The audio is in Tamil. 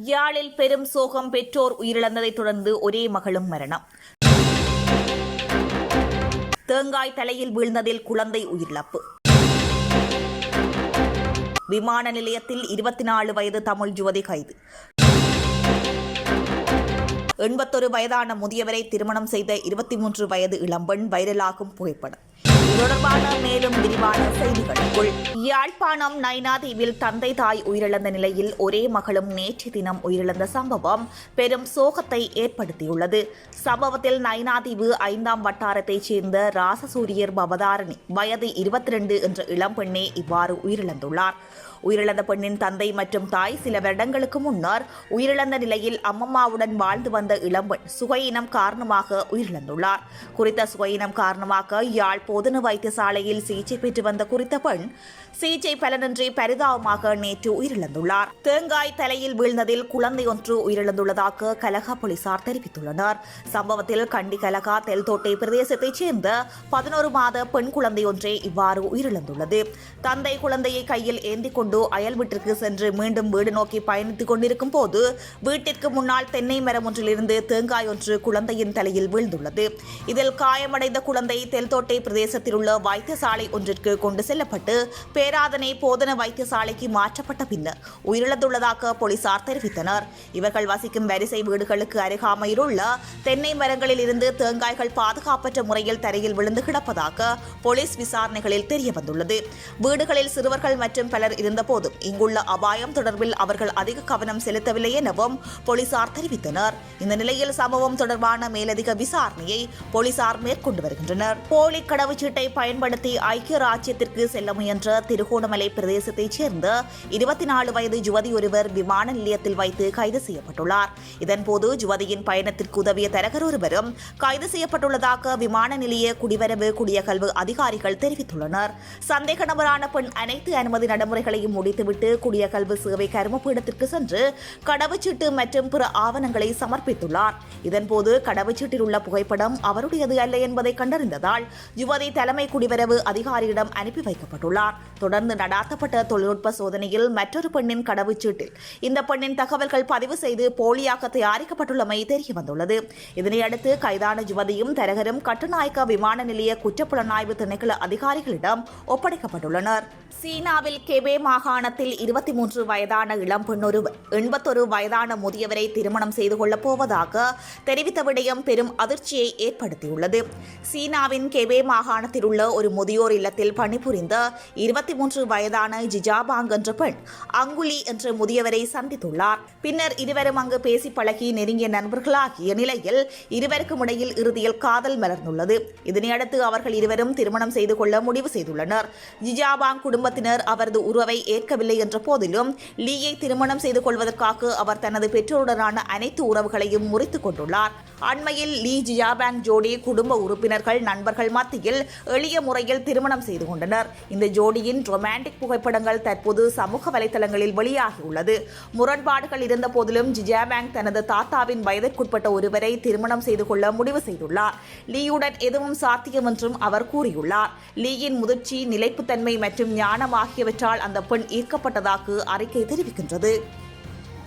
யாழில் பெரும் சோகம் பெற்றோர் உயிரிழந்ததைத் தொடர்ந்து ஒரே மகளும் மரணம். தேங்காய் தலையில் வீழ்ந்ததில் குழந்தை உயிரிழப்பு. விமான நிலையத்தில் இருபத்தி நாலு வயது தமிழ் யுவதி கைது. எண்பத்தொரு வயதான முதியவரை திருமணம் செய்த இருபத்தி மூன்று வயது இளம்பெண் வைரலாகும் புகைப்படம். தொடர்பான மேலும் விரிவான செய்திகளுக்குள். யாழ்ப்பாணம் நைனாதீவில் தந்தை தாய் உயிரிழந்த நிலையில் ஒரே மகளும் நேற்று தினம் உயிரிழந்த சம்பவம் பெரும் சோகத்தை ஏற்படுத்தியுள்ளது. சம்பவத்தில் நைனாதீவு ஐந்தாம் வட்டாரத்தைச் சேர்ந்த ராசசூரியர் பவதாரணி வயது இருபத்தி ரெண்டு என்ற இளம்பெண்ணே இவ்வாறு உயிரிழந்துள்ளார். உயிரிழந்த பெண்ணின் தந்தை மற்றும் தாய் சில வருடங்களுக்கு முன்னர் உயிரிழந்த நிலையில் அம்மம்மாவுடன் வாழ்ந்து வந்த இளம்பெண் சுகையினம் காரணமாக உயிரிழந்துள்ளார். குறித்த சுகையினம் காரணமாக யாழ் போதன வைத்தியசாலையில் சிகிச்சை பெற்று வந்த குறித்த பெண் சிகிச்சை பலனின்றி பரிதாபமாக நேற்று உயிரிழந்துள்ளார். தேங்காய் தலையில் வீழ்ந்ததில் குழந்தை ஒன்று உயிரிழந்துள்ளதாக கலகா போலீசார் தெரிவித்துள்ளனர். சம்பவத்தில் கண்டி கலகா தெல்தோட்டை பிரதேசத்தைச் சேர்ந்த பதினோரு மாத பெண் குழந்தை ஒன்றே இவ்வாறு உயிரிழந்துள்ளது. தந்தை குழந்தையை கையில் ஏந்திக் கொண்டு கொண்டு அயல் வீட்டிற்கு சென்று மீண்டும் வீடு நோக்கி பயணித்துக் கொண்டிருக்கும் போது வீட்டிற்கு முன்னால் தென்னை மரம் ஒன்றிலிருந்து தேங்காய் ஒன்று குழந்தையின் தலையில் வீழ்ந்துள்ளது. இதில் காயமடைந்த குழந்தை தெல்தோட்டை பிரதேசத்தில் உள்ள வைத்தியசாலை ஒன்றிற்கு கொண்டு செல்லப்பட்டு பேராதனை போதன வைத்தியசாலைக்கு மாற்றப்பட்ட பின்னர் உயிரிழந்துள்ளதாக போலீசார் தெரிவித்தனர். இவர்கள் வசிக்கும் வரிசை வீடுகளுக்கு அருகாமையில் உள்ள தென்னை மரங்களில் இருந்து தேங்காய்கள் பாதுகாப்பற்ற முறையில் தரையில் விழுந்து கிடப்பதாக போலீஸ் விசாரணைகளில் தெரியவந்துள்ளது. வீடுகளில் சிறுவர்கள் மற்றும் பலர் இருந்த இருந்தபோதும் இங்குள்ள அபாயம் தொடர்பில் அவர்கள் அதிக கவனம் செலுத்தவில்லை எனவும் போலீசார் தெரிவித்தனர். இந்த நிலையில் சம்பவம் தொடர்பான மேலதிக விசாரணையை போலீசார் மேற்கொண்டு வருகின்றனர். போலி கடவுச்சீட்டை பயன்படுத்தி ஐக்கிய ராஜ்யத்திற்கு செல்ல முயன்ற திருகோணமலை பிரதேசத்தைச் சேர்ந்த இருபத்தி நாலு வயது யுவதி ஒருவர் விமான நிலையத்தில் வைத்து கைது செய்யப்பட்டுள்ளார். இதன்போது யுவதியின் பயணத்திற்கு உதவிய தரகர் ஒருவரும் கைது செய்யப்பட்டுள்ளதாக விமான நிலைய குடிவரவு குடியகல்வு அதிகாரிகள் தெரிவித்துள்ளனர். சந்தேக நபரான பெண் அனைத்து அனுமதி நடைமுறைகளையும் முடித்துவிட்டு குடியகல்வு சேவை கருமப்பீடத்திற்கு சென்று கடவுச்சீட்டு மற்றும் பிற ஆவணங்களை சமர்ப்பித்துள்ளார். இதன்போது கடவுச்சீட்டில் உள்ள புகைப்படம் அவருடையது அல்ல என்பதை கண்டறிந்ததால் யுவதி தலைமை குடிவரவு அதிகாரியிடம் அனுப்பி வைக்கப்பட்டுள்ளார். தொடர்ந்து நடாத்தப்பட்ட தொழில்நுட்ப சோதனையில் மற்றொரு பெண்ணின் கடவுச்சீட்டில் இந்த பெண்ணின் தகவல்கள் பதிவு செய்து போலியாக தயாரிக்கப்பட்டுள்ளமை தெரிய வந்துள்ளது இதனையடுத்து கைதான யுவதியும் தரகரும் கட்டுநாயக்க விமான நிலைய குற்றப்புலனாய்வு திணைக்கள அதிகாரிகளிடம் ஒப்படைக்கப்பட்டுள்ளனர். சீனாவில் கெபே மாகாணத்தில் இருபத்தி மூன்று வயதான இளம்பெண் ஒருவர் எண்பத்தொரு வயதான முதியவரை திருமணம் செய்து கொள்ளப் போவதாக தெரிவித்த விடயம் பெரும் அதிர்ச்சியை ஏற்படுத்தியுள்ளது. சீனாவின் கெபே மாகாணத்தில் உள்ள ஒரு முதியோர் இல்லத்தில் பணிபுரிந்த இருபத்தி மூன்று வயதான ஜிஜாபாங் என்ற பெண் அங்குலி என்ற முதியவரை சந்தித்துள்ளார். பின்னர் இருவரும் அங்கு பேசி பழகி நெருங்கிய நண்பர்களாகிய நிலையில் இருவருக்கும் இடையில் இறுதியில் காதல் மலர்ந்துள்ளது. இதனையடுத்து அவர்கள் இருவரும் திருமணம் செய்து கொள்ள முடிவு செய்துள்ளனர். ஜிஜாபாங் குடும்பத்தினர் அவரது உறவை ஏற்கவில்லை என்ற போதிலும் லீயை திருமணம் செய்து கொள்வதற்காக அவர் தனது பெற்றோருடனான அனைத்து உறவுகளையும் முறித்துக் கொண்டுள்ளார். அண்மையில் லீ ஜியாபேங் ஜோடி குடும்ப உறுப்பினர்கள் நண்பர்கள் மத்தியில் எளிய முறையில் திருமணம் செய்து கொண்டனர். இந்த ஜோடியின் ரொமான்டிக் புகைப்படங்கள் தற்போது சமூக வலைதளங்களில் வெளியாகியுள்ளது. முரண்பாடுகள் இருந்த போதிலும் ஜிஜாபேங் தனது தாத்தாவின் வயதிற்குட்பட்ட ஒருவரை திருமணம் செய்து கொள்ள முடிவு செய்துள்ளார். லீயுடன் எதுவும் சாத்தியம் என்றும் அவர் கூறியுள்ளார். லீயின் முதிர்ச்சி நிலைப்புத்தன்மை மற்றும் ஞானம் ஆகியவற்றால் அந்த பெண் இயக்கப்பட்டதாக அறிக்கை தெரிவிக்கின்றது.